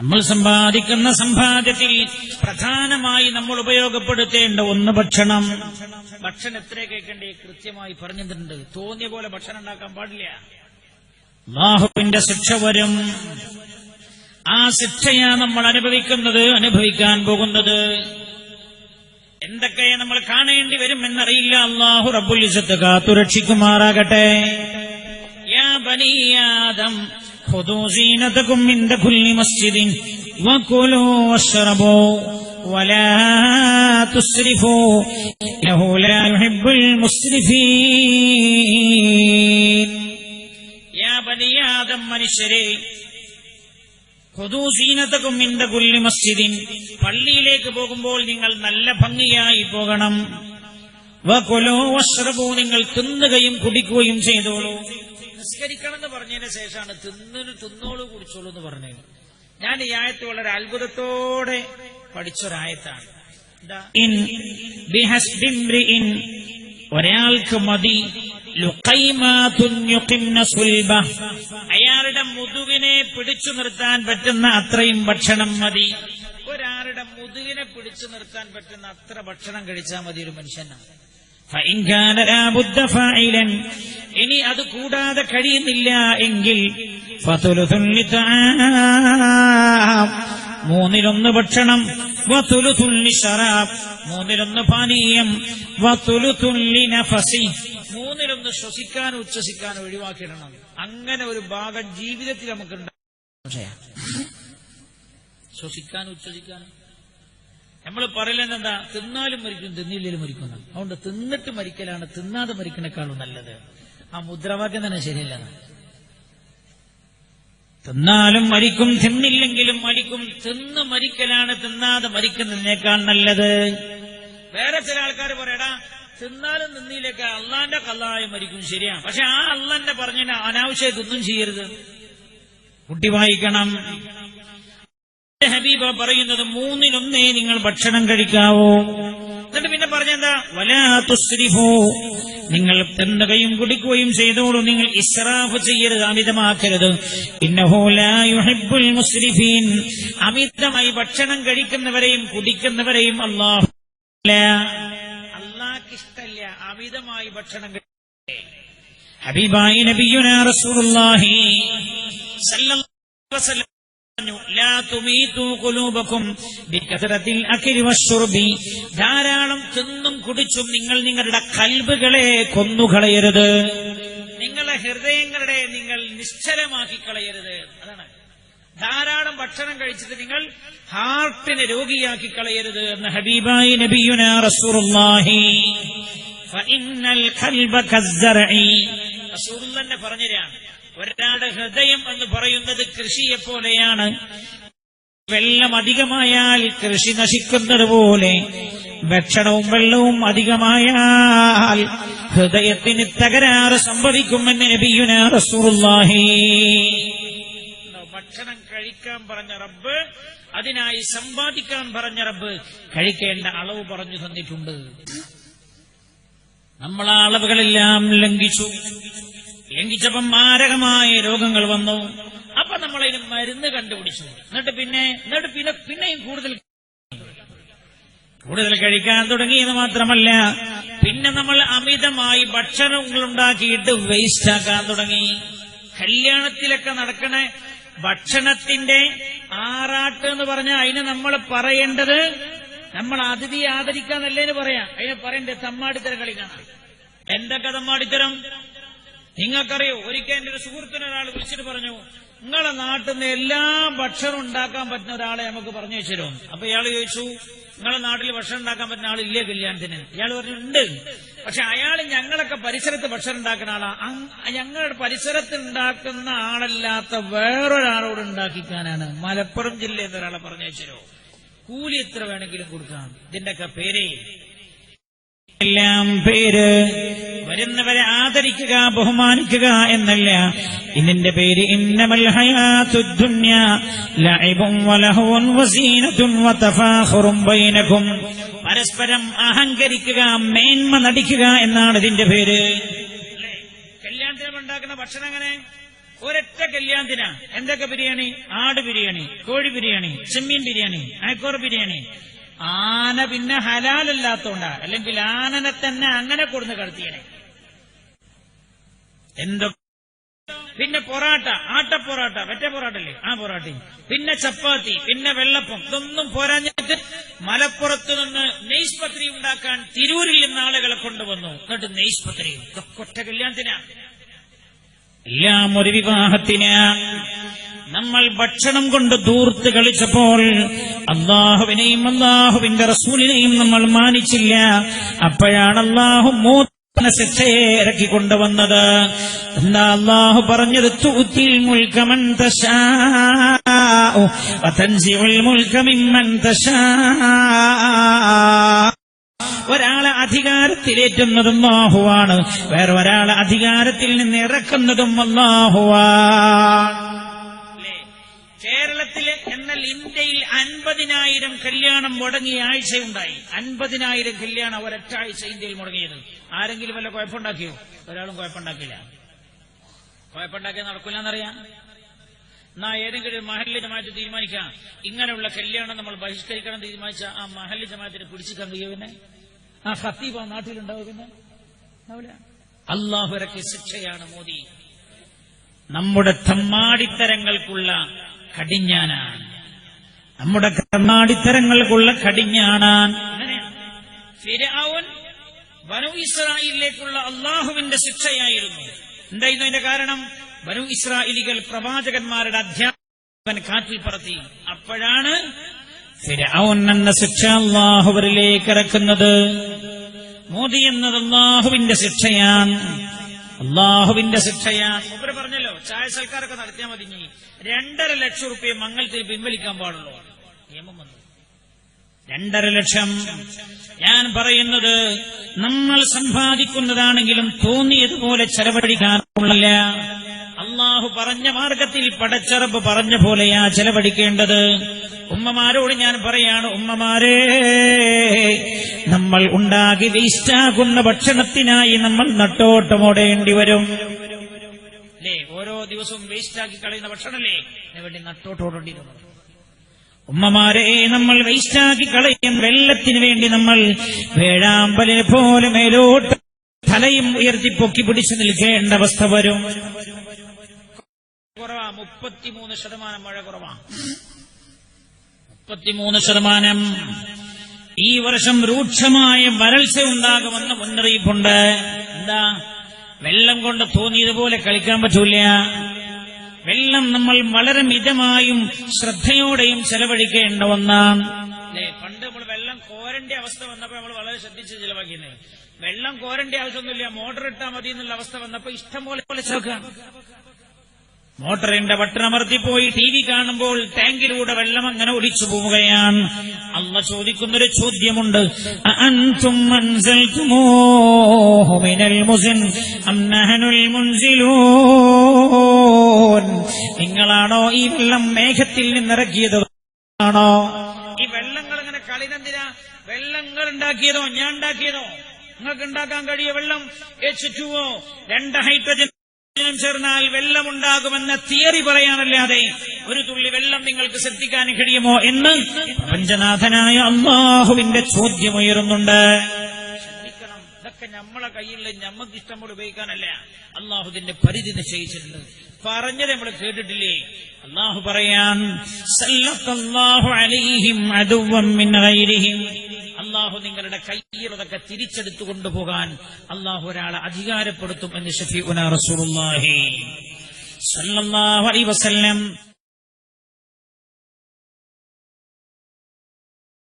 നമ്മൾ സമ്പാദിക്കുന്ന സമ്പാദ്യത്തിൽ പ്രധാനമായി നമ്മൾ ഉപയോഗപ്പെടുത്തേണ്ട ഒന്ന് ഭക്ഷണം. ഭക്ഷണം എത്ര കേൾക്കണ്ടേ? കൃത്യമായി പറഞ്ഞിട്ടുണ്ട്. തോന്നിയ പോലെ ഭക്ഷണം ഉണ്ടാക്കാൻ പാടില്ല. ബാഹുവിന്റെ ശിക്ഷ വരും. ആ ശിക്ഷയാ നമ്മൾ അനുഭവിക്കുന്നത് അനുഭവിക്കാൻ പോകുന്നത്. എന്തൊക്കെ നമ്മൾ കാണേണ്ടി വരും എന്നറിയില്ല. അള്ളാഹു റബ്ബുൽ കാത്തുരക്ഷിക്കുമാറാകട്ടെ. യാ خذوا زينتكم عند كل مسجد وكلوا واشربوا ولا تسرفوا إنه لا يحب المسرفين يا بني آدم മനുഷ്യരെ പൊതുസീനത്തക്കും മിന്റെ കുല്ലി മസ്ജിദിൻ പള്ളിയിലേക്ക് പോകുമ്പോൾ നിങ്ങൾ നല്ല ഭംഗിയായി പോകണം വകൊലോ വസ്ത്രപോ നിങ്ങൾ തിന്നുകയും കുടിക്കുകയും ചെയ്തോളൂ നിസ്കരിക്കണം എന്ന് പറഞ്ഞതിന് ശേഷമാണ് തിന്നിന് തിന്നോളൂ കുടിച്ചോളൂ എന്ന് പറഞ്ഞത്. ഞാൻ ഈ ആയത്ത് വളരെ അത്ഭുതത്തോടെ പഠിച്ചൊരായത്താണ്. ഒരാൾക്ക് മതി. അയാളുടെ മുതുകിനെ പിടിച്ചു നിർത്താൻ പറ്റുന്ന അത്രയും ഭക്ഷണം മതി. ഒരാളുടെ മുതുകിനെ പിടിച്ചു നിർത്താൻ പറ്റുന്ന അത്ര ഭക്ഷണം കഴിച്ചാൽ മതി ഒരു മനുഷ്യനാണ്. ഇനി അത് കൂടാതെ കഴിയുന്നില്ല എങ്കിൽ മൂന്നിലൊന്ന് ഭക്ഷണം വതുലുതുല്ലി ഷറാബ്. മൂന്നിലൊന്ന് പാനീയം വതുലുതുല്ലി നഫസി. മൂന്നിലൊന്ന് ശ്വസിക്കാനും ഉച്ഛസിക്കാനും ഒഴിവാക്കിയിടണം അങ്ങനെ ഒരു ഭാഗം ജീവിതത്തിൽ നമുക്കുണ്ടാകും ശ്വസിക്കാനും ഉച്ഛസിക്കാനും നമ്മൾ പറയുന്നത് എന്താ? തിന്നാലും മരിക്കും തിന്നില്ലേലും മരിക്കും എന്നാണ്. അതുകൊണ്ട് തിന്നിട്ട് മരിക്കലാണ് തിന്നാതെ മരിക്കണേക്കാളും നല്ലത്. ആ മുദ്രാവാക്യം തന്നെ ശരിയല്ല തിന്നാലും മരിക്കും തിന്നില്ലെങ്കിലും മരിക്കും. തിന്ന് മരിക്കലാണ് തിന്നാതെ മരിക്കുന്നതിനേക്കാൾ നല്ലത്. വേറെ ചില ആൾക്കാർ പറയടാ തിന്നാലും നിന്നിലേക്ക് അള്ളാന്റെ കള്ളായ മരിക്കും ശരിയാണ് പക്ഷെ ആ അള്ളാന്റെ പറഞ്ഞ അനാവശ്യമായി തിന്നും ചെയ്യരുത്. കുട്ടി വായിക്കണം ഹബീബ പറയുന്നത് മൂന്നിലൊന്നേ നിങ്ങൾ ഭക്ഷണം കഴിക്കാവോ. എന്നിട്ട് പിന്നെ പറഞ്ഞെന്താ? വലാ തുസ്രിഫു. നിങ്ങൾ തിന്നുകയും കുടിക്കുകയും ചെയ്തോളൂ. നിങ്ങൾ ഇസ്രാഫ് ചെയ്യരുത് അമിതമാക്കരുത്. മുസ്രിഫീൻ. അമിതമായി ഭക്ഷണം കഴിക്കുന്നവരെയും കുടിക്കുന്നവരെയും അള്ളാഹു അള്ളാഹ്ക്ക് ഇഷ്ടല്ല അമിതമായി ഭക്ഷണം കഴിക്കേ ഹബീബായി നബിയുനാ റസൂലുള്ളാഹി സല്ലല്ലാഹു അലൈഹി വസല്ലം ധാരാളം തിന്നും കുടിച്ചും നിങ്ങൾ നിങ്ങളുടെ കൽബുകളെ കൊന്നുകളയരുത്. നിങ്ങളുടെ ഹൃദയങ്ങളുടെ നിങ്ങൾ നിശ്ചലമാക്കി കളയരുത് അതാണ്. ധാരാളം ഭക്ഷണം കഴിച്ചിട്ട് നിങ്ങൾ ഹാർട്ടിനെ രോഗിയാക്കി കളയരുത് എന്ന് ഹബീബായി നബിയുന റസൂറുല്ലാഹി ഫഇന്നൽ ഖൽബ കസ്സറഇ റസൂലുള്ളാഹി തന്നെ പറഞ്ഞുതരാണ് ഒരാളുടെ ഹൃദയം എന്ന് പറയുന്നത് കൃഷിയെ പോലെയാണ്. വെള്ളം അധികമായാൽ കൃഷി നശിക്കുന്നത് പോലെ ഭക്ഷണവും വെള്ളവും അധികമായാൽ ഹൃദയത്തിന് തകരാറ് സംഭവിക്കുമെന്ന് നബിയുന റസൂറുല്ലാഹി ഭക്ഷണം കഴിക്കാൻ പറഞ്ഞ റബ്ബ്? അതിനായി സമ്പാദിക്കാൻ പറഞ്ഞ റബ്ബ്. കഴിക്കേണ്ട അളവ് പറഞ്ഞു തന്നിട്ടുണ്ട്. നമ്മൾ ആ അളവുകളെല്ലാം ലംഘിച്ചു. ലംഘിച്ചപ്പം മാരകമായ രോഗങ്ങൾ വന്നു. അപ്പൊ നമ്മളതിന് മരുന്ന് കണ്ടുപിടിച്ചു. എന്നിട്ട് പിന്നെ എന്നിട്ട് പിന്നെ പിന്നെയും കൂടുതൽ കൂടുതൽ കഴിക്കാൻ തുടങ്ങിയെന്ന് മാത്രമല്ല പിന്നെ നമ്മൾ അമിതമായി ഭക്ഷണങ്ങൾ ഉണ്ടാക്കിയിട്ട് വേസ്റ്റ് ആക്കാൻ തുടങ്ങി. കല്യാണത്തിലൊക്കെ നടക്കണ ഭക്ഷണത്തിന്റെ ആറാട്ട് എന്ന് പറഞ്ഞാൽ അതിന് നമ്മൾ പറയേണ്ടത് നമ്മൾ അതിഥിയെ ആദരിക്കാന്നല്ലേന്ന് പറയാം. അതിന് പറയേണ്ടത് തമ്മാടിത്തരം കളിക്കാനാണ്. എന്തൊക്കെ തമ്മാടിത്തരം? നിങ്ങൾക്കറിയോ ഒരിക്കൽ എന്റെ ഒരു സുഹൃത്തിന് ഒരാൾ വിളിച്ചിട്ട് പറഞ്ഞു നിങ്ങളെ നാട്ടിൽ നിന്ന് എല്ലാ ഭക്ഷണം ഉണ്ടാക്കാൻ പറ്റുന്ന ഒരാളെ നമുക്ക് പറഞ്ഞു വെച്ചിരുന്നു അപ്പൊ ഇയാൾ ചോദിച്ചു നിങ്ങളെ നാട്ടിൽ ഭക്ഷണം ഉണ്ടാക്കാൻ പറ്റുന്ന ആളില്ലേ കല്യാണത്തിന്? ഇയാൾ പറഞ്ഞു ഉണ്ട്. പക്ഷെ അയാൾ ഞങ്ങളൊക്കെ പരിസരത്ത് ഭക്ഷണം ഉണ്ടാക്കുന്ന ആളാ. ഞങ്ങളുടെ പരിസരത്ത് ഉണ്ടാക്കുന്ന ആളല്ലാത്ത വേറൊരാളോട് ഉണ്ടാക്കിക്കാനാണ്. മലപ്പുറം ജില്ലയിൽ നിന്ന് ഒരാളെ പറഞ്ഞു വെച്ചിരുന്നു കൂലി എത്ര വേണമെങ്കിലും കൊടുക്കാം. ഇതിന്റെയൊക്കെ പേരേ. എല്ലാം പേര്. വരുന്നവരെ ആദരിക്കുക ബഹുമാനിക്കുക എന്നല്ല. ഇതിന്റെ പേര് ഇന്നമൽ പരസ്പരം അഹങ്കരിക്കുക മേന്മ നടിക്കുക എന്നാണ് ഇതിന്റെ പേര്? കല്യാണത്തിന് ഉണ്ടാക്കുന്ന ഭക്ഷണം എങ്ങനെ? ഒരൊറ്റ കല്യാണത്തിനാ. എന്തൊക്കെ ബിരിയാണി? ആട് ബിരിയാണി കോഴി ബിരിയാണി ചെമ്മീൻ ബിരിയാണി അയക്കോർ ബിരിയാണി. ആന പിന്നെ ഹലാലല്ലാത്തോണ്ടാ. അല്ലെങ്കിൽ ആനനെ തന്നെ അങ്ങനെ കൊടുന്ന് കടത്തിയനെ. എന്തൊക്കെ പിന്നെ പൊറാട്ട ആട്ട പൊറാട്ട വെറ്റ പൊറാട്ടല്ലേ ആ പൊറാട്ടയും. പിന്നെ ചപ്പാത്തി പിന്നെ വെള്ളപ്പം. ഇതൊന്നും പോരാഞ്ഞിട്ട് മലപ്പുറത്ത് നിന്ന് നെയ്സ്പത്രി ഉണ്ടാക്കാൻ തിരൂരിൽ നിന്ന് ആളുകളെ കൊണ്ടുവന്നു. എന്നിട്ട് നെയ്സ്പത്രി. ഇതൊക്കെ കല്യാണത്തിനാ. എല്ലാം ഒരു വിവാഹത്തിന്. നമ്മൾ ഭക്ഷണം കൊണ്ട് ദൂർത്ത് കളിച്ചപ്പോൾ അള്ളാഹുവിനെയും അള്ളാഹുവിന്റെ റസൂലിനെയും നമ്മൾ മാനിച്ചില്ല. അപ്പോഴാണ് അള്ളാഹു മൂന്ന ശിക്ഷയെ ഇറക്കി കൊണ്ടുവന്നത്. എന്താ അള്ളാഹു പറഞ്ഞത്? തൂത്തിൽ മുൽക്കമൻ തശാ മുൽക്കമിമ്മൻ തശാ ഒരാളെ അധികാരത്തിലേറ്റുന്നതും അല്ലാഹുവാണ്. വേറെ ഒരാളെ അധികാരത്തിൽ നിന്ന് ഇറക്കുന്നതും അല്ലാഹുവാണ് ഇന്ത്യയിൽ അൻപതിനായിരം കല്യാണം മുടങ്ങിയ ആഴ്ചയുണ്ടായി. അൻപതിനായിരം കല്യാണം ഒരൊറ്റ ആഴ്ച ഇന്ത്യയിൽ മുടങ്ങിയത്. ആരെങ്കിലും വല്ല കുഴപ്പമുണ്ടാക്കിയോ? ഒരാളും കുഴപ്പമുണ്ടാക്കില്ല കുഴപ്പമുണ്ടാക്കിയാൽ നടക്കില്ല എന്നറിയാം എന്നാ ഏതെങ്കിലും മഹല്ല് ജമാഅത്ത് തീരുമാനിക്കാം. ഇങ്ങനെയുള്ള കല്യാണം നമ്മൾ ബഹിഷ്കരിക്കണം തീരുമാനിച്ച ആ മഹല്ല് ജമാഅത്തിനെ പിടിച്ചു കണ്ടുകയോ പിന്നെ? ആ ഖത്തീബ് ആ നാട്ടിലുണ്ടാവും പിന്നെ? അള്ളാഹുരക്ക് അള്ളാഹു ശിക്ഷയാണ് മോദി. നമ്മുടെ തമ്മാടിത്തരങ്ങൾക്കുള്ള കടിഞ്ഞാനാണ്. നമ്മുടെ കർണാടിത്തരങ്ങൾക്കുള്ള കടിഞ്ഞാണാൻ. അങ്ങനെയാണ് വനു ഇസ്രായേലിലേക്കുള്ള അള്ളാഹുവിന്റെ ശിക്ഷയായിരുന്നു. എന്തായിരുന്നു അതിന്റെ കാരണം? വനു ഇസ്രായേലികൾ പ്രവാചകന്മാരുടെ അധ്യാപകൻ കാറ്റിൽ പറത്തി. അപ്പോഴാണ് ഫിരാവൻ എന്ന ശിക്ഷ അള്ളാഹുവരിലേക്ക് ഇറക്കുന്നത്. മോദി എന്നത് അള്ളാഹുവിന്റെ ശിക്ഷയാണ്. അള്ളാഹുവിന്റെ ശിക്ഷയാണ്. മൂപ്പര് പറഞ്ഞല്ലോ ചായ സൽക്കാരൊക്കെ നടത്തിയാൽ മതി രണ്ടര ലക്ഷം റുപ്യ മംഗളത്തിൽ പിൻവലിക്കാൻ പാടുള്ളൂ. നിയമം വന്നു. രണ്ടര ലക്ഷം. ഞാൻ പറയുന്നത് നമ്മൾ സമ്പാദിക്കുന്നതാണെങ്കിലും തോന്നിയതുപോലെ ചെലവഴിക്കാറുള്ള അള്ളാഹു പറഞ്ഞ മാർഗത്തിൽ പടച്ചറപ്പ് പറഞ്ഞ പോലെയാ ചെലവഴിക്കേണ്ടത്. ഉമ്മമാരോട് ഞാൻ പറയാണ് ഉമ്മമാരെ നമ്മൾ ഉണ്ടാകി വേസ്റ്റാകുന്ന ഭക്ഷണത്തിനായി നമ്മൾ നട്ടോട്ടമോടേണ്ടി വരും. അല്ലേ ഓരോ ദിവസവും വേസ്റ്റാക്കി കളയുന്ന ഭക്ഷണമല്ലേ? അതിനുവേണ്ടി നട്ടോട്ടോടേണ്ടി വരും. ഉമ്മമാരെ നമ്മൾ വേസ്റ്റാക്കി കളയും. വെള്ളത്തിന് വേണ്ടി നമ്മൾ വേഴാമ്പലിനെ പോലെ മേലോട്ട് തലയും ഉയർത്തി പൊക്കി പിടിച്ചു നിൽക്കേണ്ട അവസ്ഥ വരും. മുപ്പത്തിമൂന്ന് ശതമാനം മഴ കുറവാ. മുപ്പത്തിമൂന്ന് ശതമാനം. ഈ വർഷം രൂക്ഷമായ വരൾച്ച ഉണ്ടാകുമെന്ന് മുന്നറിയിപ്പുണ്ട്. എന്താ? വെള്ളം കൊണ്ട് തോന്നിയതുപോലെ കളിക്കാൻ പറ്റൂല വെള്ളം നമ്മൾ വളരെ മിതമായും ശ്രദ്ധയോടെയും ചെലവഴിക്കേണ്ട ഒന്നാണ് അല്ലേ പണ്ട് നമ്മൾ വെള്ളം കോരന്റെ അവസ്ഥ വന്നപ്പോൾ നമ്മൾ വളരെ ശ്രദ്ധിച്ച് ചെലവാക്കിയിരുന്നേ വെള്ളം കോരന്റെ ആവശ്യമൊന്നുമില്ല മോട്ടർ ഇട്ടാൽ മതി എന്നുള്ള അവസ്ഥ വന്നപ്പോൾ ഇഷ്ടം പോലെ പോലെ ചെലവാക്കാം. മോട്ടറിന്റെ ബട്ടണമർത്തിപ്പോയി ടി വി കാണുമ്പോൾ ടാങ്കിലൂടെ വെള്ളം അങ്ങനെ ഒഴിച്ചു പോവുകയാണ്. അന്ന് ചോദിക്കുന്നൊരു ചോദ്യമുണ്ട്. അഅൻതും നിങ്ങളാണോ ഈ വെള്ളം മേഘത്തിൽ നിന്നിറക്കിയത് ആണോ? ഈ വെള്ളങ്ങൾ ഇങ്ങനെ കളിനെന്തിനാ വെള്ളങ്ങൾ ഉണ്ടാക്കിയതോ? ഞാൻ ഉണ്ടാക്കിയതോ? നിങ്ങൾക്ക് ഉണ്ടാക്കാൻ കഴിയ വെള്ളം എച്ച് ടുവോ രണ്ട് ഹൈഡ്രജൻ ചേർന്നാൽ വെള്ളമുണ്ടാകുമെന്ന തിയറി പറയാനല്ലാതെ ഒരു തുള്ളി വെള്ളം നിങ്ങൾക്ക് ശ്രദ്ധിക്കാൻ കഴിയുമോ എന്ന് പഞ്ചനാഥനായ അള്ളാഹുവിന്റെ ചോദ്യം ഉയരുന്നുണ്ട്. ശ്രദ്ധിക്കണം ഇതൊക്കെ നമ്മളെ കയ്യിൽ നമുക്ക് ഇഷ്ടം പോലെ ഉപയോഗിക്കാനല്ല അള്ളാഹുദിന്റെ പരിധി നിശ്ചയിച്ചിട്ടുണ്ട്. പറഞ്ഞത് നമ്മൾ കേട്ടിട്ടില്ലേ? അള്ളാഹു പറയാൻ അള്ളാഹു നിങ്ങളുടെ കയ്യിലതൊക്കെ തിരിച്ചെടുത്തു കൊണ്ടുപോകാൻ അള്ളാഹു ഒരാളെ അധികാരപ്പെടുത്തും എന്ന് ഷഫീഖുന റസൂലുള്ളാഹി. സല്ലല്ലാഹു അലൈഹി വസല്ലം